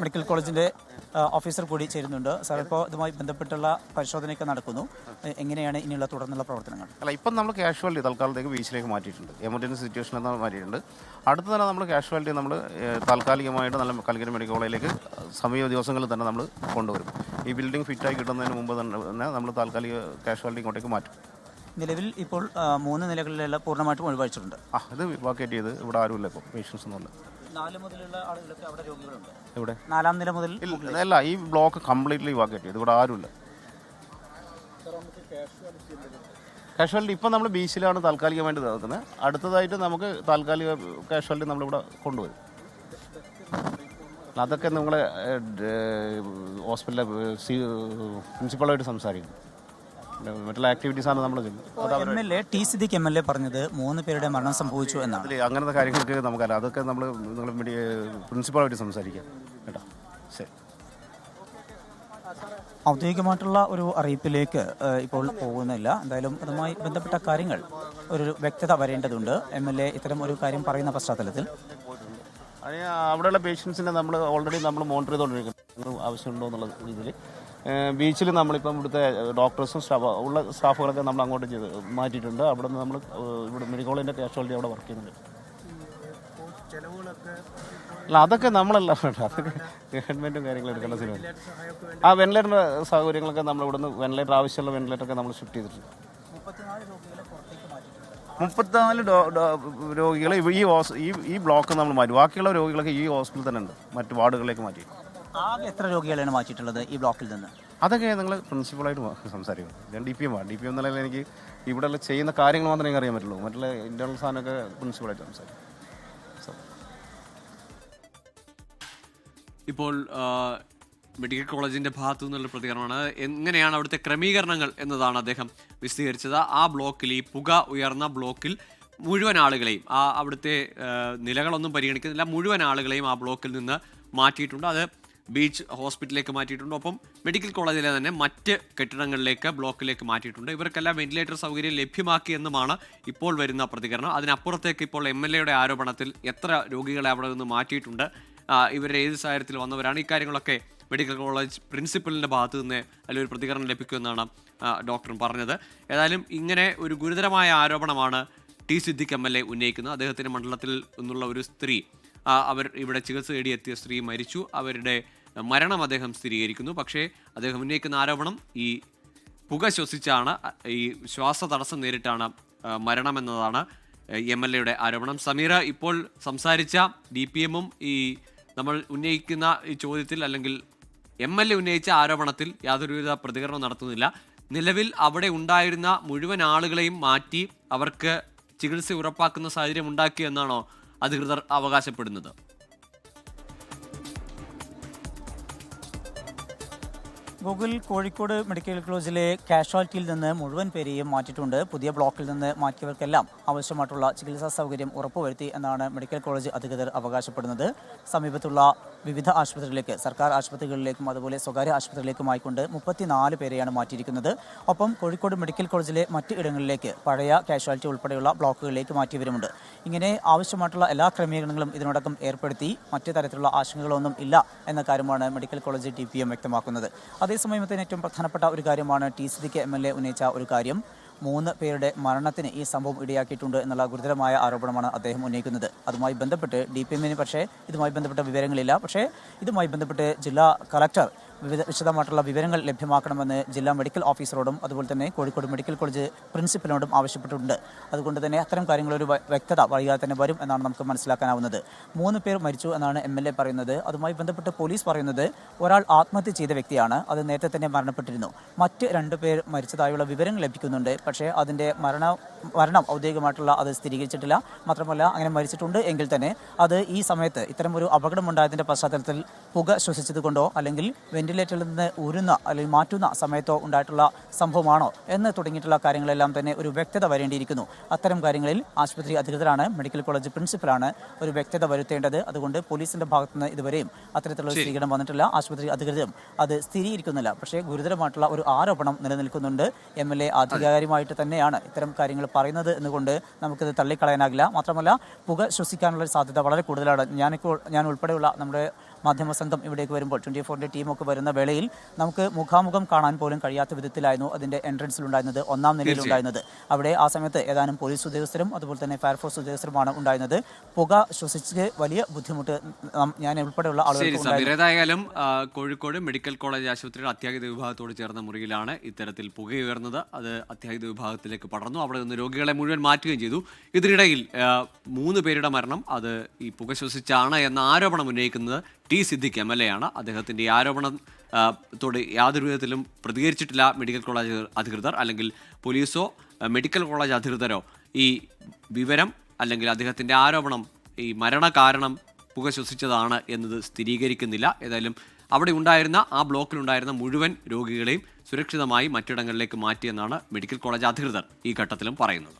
Medical കോളേജിന്റെ officer കൂടി ചേരുന്നുണ്ട്. സാർ ഇപ്പോൾ ഇതുമായി ബന്ധപ്പെട്ടുള്ള പരിശോധനയൊക്കെ നടക്കുന്നു. എങ്ങനെയാണ് ഇനിയുള്ള തുടർന്നുള്ള പ്രവർത്തനങ്ങൾ? അല്ല ഇപ്പം നമ്മൾ കാഷ്വാലിറ്റി തൽക്കാലത്തേക്ക് ബീച്ചിലേക്ക് മാറ്റിയിട്ടുണ്ട്. എമർജൻസി സിറ്റുവേഷൻ എന്ന് മാറ്റിയിട്ടുണ്ട്. അടുത്ത തന്നെ നമ്മൾ കാഷ്വാലിറ്റി നമ്മൾ താൽക്കാലികമായിട്ട് നല്ല കലിക്കര മെഡിക്കൽ കോളേജിലേക്ക് സമീപ ദിവസങ്ങളിൽ തന്നെ നമ്മൾ കൊണ്ടുവരും. ഈ ബിൽഡിംഗ് ഫിറ്റായി കിട്ടുന്നതിന് മുമ്പ് തന്നെ നമ്മൾ താൽക്കാലിക കാഷ്വാലിറ്റി ഇങ്ങോട്ടേക്ക് മാറ്റും. നിലവിൽ ഇപ്പോൾ മൂന്ന് നിലകളിലെല്ലാം പൂർണമായിട്ടും ഒഴിവായിച്ചിട്ടുണ്ട് ആ ഇത് വാക്കേറ്റ് ചെയ്ത് ഇവിടെ ആരുമില്ല ഇപ്പോൾ പേഷ്യൻസ് ഒന്നുമില്ല. നാല് മുതലുള്ള ആളുകളൊക്കെ അവിടെ രോഗികളുണ്ട്. ഇവിടെ നാലാം നില മുതൽ ഇല്ല അല്ല ഈ ബ്ലോക്ക് കംപ്ലീറ്റ്ലി വാക്കേറ്റ് ചെയ്ത്. ഇവിടെ ആരുമില്ല. കാഷ്വാലിറ്റി ഇപ്പം നമ്മൾ ബീച്ചിലാണ് താൽക്കാലികമായിട്ട് നടത്തുന്നത്. അടുത്തതായിട്ട് നമുക്ക് താൽക്കാലിക കാഷ്വാലിറ്റി നമ്മളിവിടെ കൊണ്ടുവരും. അതൊക്കെ നമ്മളെ ഹോസ്പിറ്റലിലെ പ്രിൻസിപ്പളായിട്ട് സംസാരിക്കും. പിന്നെ ആക്ടിവിറ്റീസ് ആണ് നമ്മൾ ചെയ്യുന്നത്. M L A T Siddique M L A പറഞ്ഞത് മൂന്ന് പേരുടെ മരണം സംഭവിച്ചു എന്നാണ്. അങ്ങനത്തെ കാര്യങ്ങൾക്ക് നമുക്കറിയാം. അതൊക്കെ നമ്മൾ നിങ്ങൾ പ്രിൻസിപ്പളായിട്ട് സംസാരിക്കാം. കേട്ടോ. ശരി. ഔദ്യോഗികമായിട്ടുള്ള ഒരു അറിയിപ്പിലേക്ക് ഇപ്പോൾ പോകുന്നില്ല. എന്തായാലും അതുമായി ബന്ധപ്പെട്ട കാര്യങ്ങൾ ഒരു വ്യക്തത വരേണ്ടതുണ്ട്. എം എൽ എ ഇത്തരം ഒരു കാര്യം പറയുന്ന പശ്ചാത്തലത്തിൽ. അവിടെയുള്ള പേഷ്യൻസിനെ നമ്മൾ ഓൾറെഡി നമ്മൾ മോണിറ്റർ ചെയ്തുകൊണ്ടിരിക്കുന്നു ആവശ്യമുണ്ടോ എന്നുള്ള രീതിയിൽ ബീച്ചിൽ നമ്മളിപ്പം ഇവിടുത്തെ ഡോക്ടേഴ്സും സ്റ്റാഫ് ഉള്ള സ്റ്റാഫുകളൊക്കെ നമ്മൾ അങ്ങോട്ട് ചെയ്ത് മാറ്റിയിട്ടുണ്ട്. അവിടെ നിന്ന് നമ്മൾ ഇവിടെ മെഡിക്കൽ കോളേജിന്റെ കാഷ്വാലിറ്റി അവിടെ വർക്ക് ചെയ്യുന്നുണ്ട്. അല്ല അതൊക്കെ നമ്മളല്ല വേണ്ട അതൊക്കെ ഗവൺമെന്റും കാര്യങ്ങളും എടുക്കേണ്ട സിനിമ ആ വെന്റിലേറ്ററിന്റെ സൗകര്യങ്ങളൊക്കെ നമ്മൾ ഇവിടുന്ന് വെന്റിലേറ്റർ ആവശ്യമുള്ള വെന്റിലേറ്ററൊക്കെ നമ്മൾ ഷിഫ്റ്റ് ചെയ്തിട്ടുണ്ട്. മുപ്പത്തിനാല് രോഗികളെ ഇവ- ഈ ഹോസ് ഈ ഈ ബ്ലോക്ക് നമ്മൾ മാറ്റി. ബാക്കിയുള്ള രോഗികളൊക്കെ ഈ ഹോസ്പിറ്റലിൽ തന്നെ ഉണ്ട്. മറ്റു വാർഡുകളിലേക്ക് മാറ്റി. ആകെ എത്ര രോഗികളാണ് മാറ്റിയിട്ടുള്ളത് ഈ ബ്ലോക്കിൽ നിന്ന്? അതൊക്കെ നിങ്ങൾ പ്രിൻസിപ്പളായിട്ട് സംസാരിക്കും. ഞാൻ ഡി പി എം ആണ് ഡി പി എം എന്നുള്ള എനിക്ക് ഇവിടെ ചെയ്യുന്ന കാര്യങ്ങൾ മാത്രമേ എനിക്ക് അറിയാൻ പറ്റുള്ളൂ. മറ്റുള്ള ഇന്റർണൽ സാധനമൊക്കെ പ്രിൻസിപ്പളായിട്ട് സംസാരിക്കും. ഇപ്പോൾ മെഡിക്കൽ കോളേജിന്റെ ഭാഗത്തു നിന്നുള്ള പ്രതികരണമാണ്. എങ്ങനെയാണ് അവിടുത്തെ ക്രമീകരണങ്ങൾ എന്നതാണ് അദ്ദേഹം വിശദീകരിച്ചത്. ആ ബ്ലോക്കിൽ ഈ പുക ഉയർന്ന ബ്ലോക്കിൽ മുഴുവൻ ആളുകളെയും ആ അവിടുത്തെ നിലകളൊന്നും പരിഗണിക്കുന്നില്ല. മുഴുവൻ ആളുകളെയും ആ ബ്ലോക്കിൽ നിന്ന് മാറ്റിയിട്ടുണ്ട്. അത് ബീച്ച് ഹോസ്പിറ്റലിലേക്ക് മാറ്റിയിട്ടുണ്ട്. ഒപ്പം മെഡിക്കൽ കോളേജിലെ തന്നെ മറ്റ് കെട്ടിടങ്ങളിലേക്ക് ബ്ലോക്കിലേക്ക് മാറ്റിയിട്ടുണ്ട്. ഇവർക്കെല്ലാം വെന്റിലേറ്റർ സൗകര്യം ലഭ്യമാക്കി എന്നുമാണ് ഇപ്പോൾ വരുന്ന പ്രതികരണം. അതിനപ്പുറത്തേക്ക് ഇപ്പോൾ എം എൽ എയുടെ ആരോപണത്തിൽ എത്ര രോഗികളെ അവിടെ നിന്ന് മാറ്റിയിട്ടുണ്ട്? ഇവർ ഏത് സാഹചര്യത്തിൽ വന്നവരാണ്? ഇക്കാര്യങ്ങളൊക്കെ മെഡിക്കൽ കോളേജ് പ്രിൻസിപ്പലിന്റെ ഭാഗത്തു നിന്ന് അതിലൊരു പ്രതികരണം ലഭിക്കുമെന്നാണ് ഡോക്ടറും പറഞ്ഞത്. ഏതായാലും ഇങ്ങനെ ഒരു ഗുരുതരമായ ആരോപണമാണ് T Siddique M L A ഉന്നയിക്കുന്നത്. അദ്ദേഹത്തിന്റെ മണ്ഡലത്തിൽ നിന്നുള്ള ഒരു സ്ത്രീ അവർ ഇവിടെ ചികിത്സ തേടി എത്തിയ സ്ത്രീ മരിച്ചു. അവരുടെ മരണം അദ്ദേഹം സ്ഥിരീകരിക്കുന്നു. പക്ഷേ അദ്ദേഹം ഉന്നയിക്കുന്ന ആരോപണം ഈ പുക ശ്വസിച്ചാണ് ഈ ശ്വാസ തടസ്സം നേരിട്ടാണ് മരണമെന്നതാണ് എം എൽ എയുടെ ആരോപണം. സമീറ ഇപ്പോൾ സംസാരിച്ച ഡി പി എമ്മും ഈ നമ്മൾ ഉന്നയിക്കുന്ന ഈ ചോദ്യത്തിൽ അല്ലെങ്കിൽ എം എൽ എ ഉന്നയിച്ച ആരോപണത്തിൽ യാതൊരുവിധ പ്രതികരണം നടത്തുന്നില്ല. നിലവിൽ അവിടെ ഉണ്ടായിരുന്ന മുഴുവൻ ആളുകളെയും മാറ്റി അവർക്ക് ചികിത്സ ഉറപ്പാക്കുന്ന സാഹചര്യം ഉണ്ടാക്കി എന്നാണോ അധികൃതർ അവകാശപ്പെടുന്നത്? ഗൂഗിൾ കോഴിക്കോട് മെഡിക്കൽ കോളേജിലെ കാഷ്വാലിറ്റിയിൽ നിന്ന് മുഴുവൻ പേരെയും മാറ്റിയിട്ടുണ്ട്. പുതിയ ബ്ലോക്കിൽ നിന്ന് മാറ്റിയവർക്കെല്ലാം ആവശ്യമായിട്ടുള്ള ചികിത്സാ സൗകര്യം ഉറപ്പുവരുത്തി എന്നാണ് മെഡിക്കൽ കോളേജ് അധികൃതർ അവകാശപ്പെടുന്നത്. സമീപത്തുള്ള വിവിധ ആശുപത്രികളിലേക്ക് സർക്കാർ ആശുപത്രികളിലേക്കും അതുപോലെ സ്വകാര്യ ആശുപത്രികളിലേക്കും ആശുപത്രികളിലേക്കുമായിക്കൊണ്ട് മുപ്പത്തിനാല് പേരെയാണ് മാറ്റിയിരിക്കുന്നത്. ഒപ്പം കോഴിക്കോട് മെഡിക്കൽ കോളേജിലെ മറ്റ് ഇടങ്ങളിലേക്ക് പഴയ കാഷ്വാലിറ്റി ഉൾപ്പെടെയുള്ള ബ്ലോക്കുകളിലേക്ക് മാറ്റിയവരുമുണ്ട്. ഇങ്ങനെ ആവശ്യമായിട്ടുള്ള എല്ലാ ക്രമീകരണങ്ങളും ഇതിനോടകം ഏർപ്പെടുത്തി മറ്റു തരത്തിലുള്ള ആശങ്കകളൊന്നും ഇല്ല എന്ന കാര്യമാണ് medical college D P M വ്യക്തമാക്കുന്നത്. അതേസമയം തന്നെ ഏറ്റവും പ്രധാനപ്പെട്ട ഒരു കാര്യമാണ് T Siddique M L A ഉന്നയിച്ച ഒരു കാര്യം. മൂന്ന് പേരുടെ മരണത്തിന് ഈ സംഭവം ഇടയാക്കിയിട്ടുണ്ട് എന്നുള്ള ഗുരുതരമായ ആരോപണമാണ് അദ്ദേഹം ഉന്നയിക്കുന്നത്. അതുമായി ബന്ധപ്പെട്ട് ഡി പി എമ്മിന് പക്ഷേ ഇതുമായി ബന്ധപ്പെട്ട വിവരങ്ങളില്ല. പക്ഷേ ഇതുമായി ബന്ധപ്പെട്ട് ജില്ലാ കളക്ടർ വിശദമായിട്ടുള്ള വിവരങ്ങൾ ലഭ്യമാക്കണമെന്ന് ജില്ലാ മെഡിക്കൽ ഓഫീസറോടും അതുപോലെ തന്നെ കോഴിക്കോട് മെഡിക്കൽ കോളേജ് പ്രിൻസിപ്പലിനോടും ആവശ്യപ്പെട്ടിട്ടുണ്ട്. അതുകൊണ്ട് തന്നെ അത്തരം കാര്യങ്ങളൊരു വ്യക്തത വൈകാതെ തന്നെ വരും എന്നാണ് നമുക്ക് മനസ്സിലാക്കാനാവുന്നത്. മൂന്ന് പേർ മരിച്ചു എന്നാണ് എം എൽ എ പറയുന്നത്. അതുമായി ബന്ധപ്പെട്ട് പോലീസ് പറയുന്നത് ഒരാൾ ആത്മഹത്യ ചെയ്ത വ്യക്തിയാണ്. അത് നേരത്തെ തന്നെ മരണപ്പെട്ടിരുന്നു. മറ്റ് രണ്ട് പേർ മരിച്ചതായുള്ള വിവരങ്ങൾ ലഭിക്കുന്നുണ്ട്. പക്ഷേ അതിന്റെ മരണ മരണം ഔദ്യോഗികമായിട്ടുള്ള അത് സ്ഥിരീകരിച്ചിട്ടില്ല. മാത്രമല്ല അങ്ങനെ മരിച്ചിട്ടുണ്ട് എങ്കിൽ തന്നെ അത് ഈ സമയത്ത് ഇത്തരം ഒരു അപകടമുണ്ടായതിന്റെ പശ്ചാത്തലത്തിൽ പുക ശ്വസിച്ചത് കൊണ്ടോ അല്ലെങ്കിൽ വെന്റിലേറ്ററിൽ നിന്ന് ഉരുന്ന അല്ലെങ്കിൽ മാറ്റുന്ന സമയത്തോ ഉണ്ടായിട്ടുള്ള സംഭവമാണോ എന്ന് തുടങ്ങിയിട്ടുള്ള കാര്യങ്ങളെല്ലാം തന്നെ ഒരു വ്യക്തത വരേണ്ടിയിരിക്കുന്നു. അത്തരം കാര്യങ്ങളിൽ ആശുപത്രി അധികൃതരാണ് മെഡിക്കൽ കോളേജ് പ്രിൻസിപ്പലാണ് ഒരു വ്യക്തത വരുത്തേണ്ടത്. അതുകൊണ്ട് പോലീസിന്റെ ഭാഗത്തുനിന്ന് ഇതുവരെയും അത്തരത്തിലുള്ള സ്ഥിരീകരണം വന്നിട്ടില്ല. ആശുപത്രി അധികൃതരും അത് സ്ഥിരീകരിക്കുന്നില്ല. പക്ഷേ ഗുരുതരമായിട്ടുള്ള ഒരു ആരോപണം നിലനിൽക്കുന്നുണ്ട്. എം എൽ എ ആധികാരികമായിട്ട് തന്നെയാണ് ഇത്തരം കാര്യങ്ങൾ പറയുന്നത് എന്നുകൊണ്ട് നമുക്കിത് തള്ളിക്കളയാനാകില്ല. മാത്രമല്ല പുക ശ്വസിക്കാനുള്ള സാധ്യത വളരെ കൂടുതലാണ്. ഞാനിപ്പോൾ ഞാൻ ഉൾപ്പെടെയുള്ള നമ്മുടെ മാധ്യമ സംഘം ഇവിടേക്ക് വരുമ്പോൾ ട്വന്റി ഫോറിന്റെ ടീമൊക്കെ വരുന്ന വേളയിൽ നമുക്ക് മുഖാമുഖം കാണാൻ പോലും കഴിയാത്ത വിധത്തിലായിരുന്നു അതിന്റെ എൻട്രൻസിലുണ്ടായിരുന്നത് ഒന്നാം നിലയിലുണ്ടായിരുന്നത്. അവിടെ ആ സമയത്ത് ഏതാനും പോലീസ് ഉദ്യോഗസ്ഥരും അതുപോലെ തന്നെ ഫയർഫോഴ്സ് ഉദ്യോഗസ്ഥരുമാണ് ഉണ്ടായിരുന്നത്. പുക ശ്വസിച്ച് വലിയ ബുദ്ധിമുട്ട് ഞാൻ ഉൾപ്പെടെയുള്ള ആളുകൾ ഏതായാലും കോഴിക്കോട് മെഡിക്കൽ കോളേജ് ആശുപത്രിയുടെ അത്യാഹിത വിഭാഗത്തോട് ചേർന്ന മുറിയിലാണ് ഇത്തരത്തിൽ പുകയുയർന്നത് അത് അത്യാഹിത വിഭാഗത്തിലേക്ക് പടർന്നു. അവിടെ നിന്ന് രോഗികളെ മുഴുവൻ മാറ്റുകയും ചെയ്തു. ഇതിനിടയിൽ മൂന്ന് പേരുടെ മരണം. അത് ഈ പുക ശ്വസിച്ചാണ് എന്ന ആരോപണം ഉന്നയിക്കുന്നത്. T Siddique M L A ആണ്. അദ്ദേഹത്തിന്റെ ആരോപണം ത്തോട് യാതൊരു വിധത്തിലും പ്രതികരിച്ചിട്ടില്ല മെഡിക്കൽ കോളേജ് അധികൃതർ അല്ലെങ്കിൽ പോലീസോ മെഡിക്കൽ കോളേജ് അധികൃതരോ ഈ വിവരം അല്ലെങ്കിൽ അദ്ദേഹത്തിന്റെ ആരോപണം ഈ മരണകാരണം പുക ശ്വസിച്ചതാണ് എന്നത് സ്ഥിരീകരിക്കുന്നില്ല. ഏതായാലും അവിടെ ഉണ്ടായിരുന്ന ആ ബ്ലോക്കിലുണ്ടായിരുന്ന മുഴുവൻ രോഗികളെയും സുരക്ഷിതമായി മറ്റിടങ്ങളിലേക്ക് മാറ്റിയെന്നാണ് മെഡിക്കൽ കോളേജ് അധികൃതർ ഈ ഘട്ടത്തിലും പറയുന്നത്.